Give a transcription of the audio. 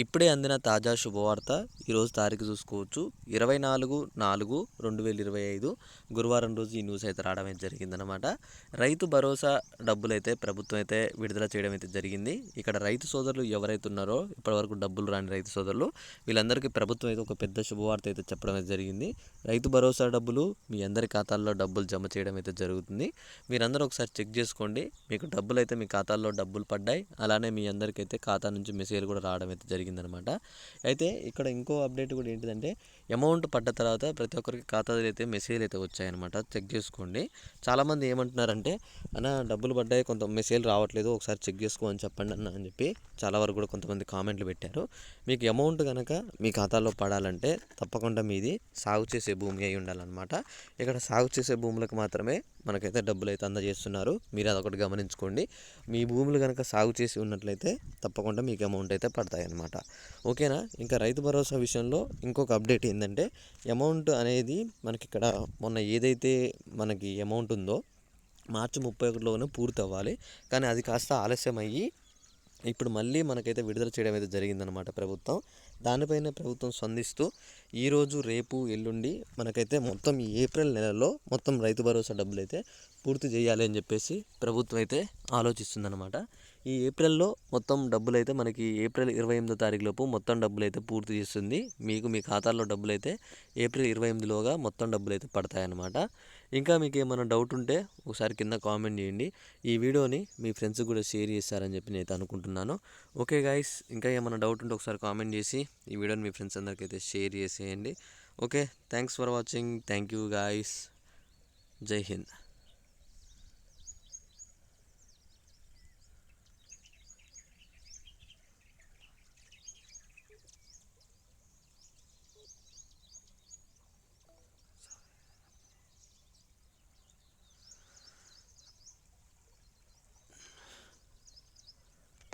ఇప్పుడే అందిన తాజా శుభవార్త ఈరోజు తారీఖు చూసుకోవచ్చు. ఇరవై నాలుగు నాలుగు రెండు వేల ఇరవై ఐదు గురువారం రోజు ఈ న్యూస్ అయితే రావడం అయితే జరిగిందనమాట రైతు భరోసా డబ్బులు అయితే ప్రభుత్వం అయితే విడుదల చేయడం అయితే జరిగింది. ఇక్కడ రైతు సోదరులు ఎవరైతే ఉన్నారో ఇప్పటివరకు డబ్బులు రాని రైతు సోదరులు వీళ్ళందరికీ ప్రభుత్వం అయితే ఒక పెద్ద శుభవార్త అయితే చెప్పడం అయితే జరిగింది. రైతు భరోసా డబ్బులు మీ అందరి ఖాతాల్లో డబ్బులు జమ చేయడం అయితే జరుగుతుంది. మీరందరూ ఒకసారి చెక్ చేసుకోండి. మీకు డబ్బులు అయితే మీ ఖాతాల్లో డబ్బులు పడ్డాయి. అలానే మీ అందరికైతే ఖాతా నుంచి మెసేజ్ కూడా రావడం అయితే జరిగింది. జరిగిందనమాట. అయితే ఇక్కడ ఇంకో అప్డేట్ కూడా ఏంటిదంటే అమౌంట్ పడ్డ తర్వాత ప్రతి ఒక్కరికి ఖాతాలో అయితే మెసేజ్ అయితే వచ్చాయన్నమాట చెక్ చేసుకోండి. చాలామంది ఏమంటున్నారంటే అన్న డబ్బులు పడ్డాయి కొంత మెసేజ్ రావట్లేదు ఒకసారి చెక్ చేసుకో అని చెప్పండి అన్న అని చెప్పి చాలా వరకు కూడా కొంతమంది కామెంట్లు పెట్టారు. మీకు అమౌంట్ కనుక మీ ఖాతాలో పడాలంటే తప్పకుండా మీది సాగు చేసే భూమి అయి ఉండాలన్నమాట. ఇక్కడ సాగు చేసే భూములకు మాత్రమే మనకైతే డబ్బులు అయితే అందజేస్తున్నారు. మీరు అదొకటి గమనించుకోండి. మీ భూములు కనుక సాగు చేసి ఉన్నట్లయితే తప్పకుండా మీకు అమౌంట్ అయితే పడతాయి అన్నమాట ఓకేనా? ఇంకా రైతు భరోసా విషయంలో ఇంకొక అప్డేట్ ఏంటంటే అమౌంట్ అనేది మనకి ఇక్కడ మొన్న ఏదైతే మనకి అమౌంట్ ఉందో మార్చి ముప్పై ఒకటిలోనే పూర్తి అవ్వాలి కానీ అది కాస్త ఆలస్యం అయ్యి ఇప్పుడు మళ్ళీ మనకైతే విడుదల చేయడం అయితే జరిగిందనమాట ప్రభుత్వం. దానిపైన ప్రభుత్వం స్పందిస్తూ ఈరోజు రేపు ఎల్లుండి మనకైతే మొత్తం ఈ ఏప్రిల్ నెలలో మొత్తం రైతు భరోసా డబ్బులు అయితే పూర్తి చేయాలి అని చెప్పేసి ప్రభుత్వం అయితే ఆలోచిస్తుందన్నమాట. ఈ ఏప్రిల్లో మొత్తం డబ్బులు అయితే మనకి ఏప్రిల్ ఇరవై ఎనిమిదో తారీఖు లోపు మొత్తం డబ్బులు అయితే పూర్తి చేస్తుంది. మీకు మీ ఖాతాల్లో డబ్బులు అయితే ఏప్రిల్ ఇరవై ఎనిమిదిలోగా మొత్తం డబ్బులు అయితే పడతాయన్నమాట. ఇంకా మీకు ఏమైనా డౌట్ ఉంటే ఒకసారి కింద కామెంట్ చేయండి. ఈ వీడియోని మీ ఫ్రెండ్స్కి కూడా షేర్ చేస్తారని చెప్పి నేను అనుకుంటున్నాను. ఓకే గాయస్ ఇంకా ఏమైనా డౌట్ ఉంటే ఒకసారి కామెంట్ చేసి ఈ వీడియోని మీ ఫ్రెండ్స్ అందరికైతే షేర్ చేసి చేయండి. Okay thanks for watching thank you guys జై హింద్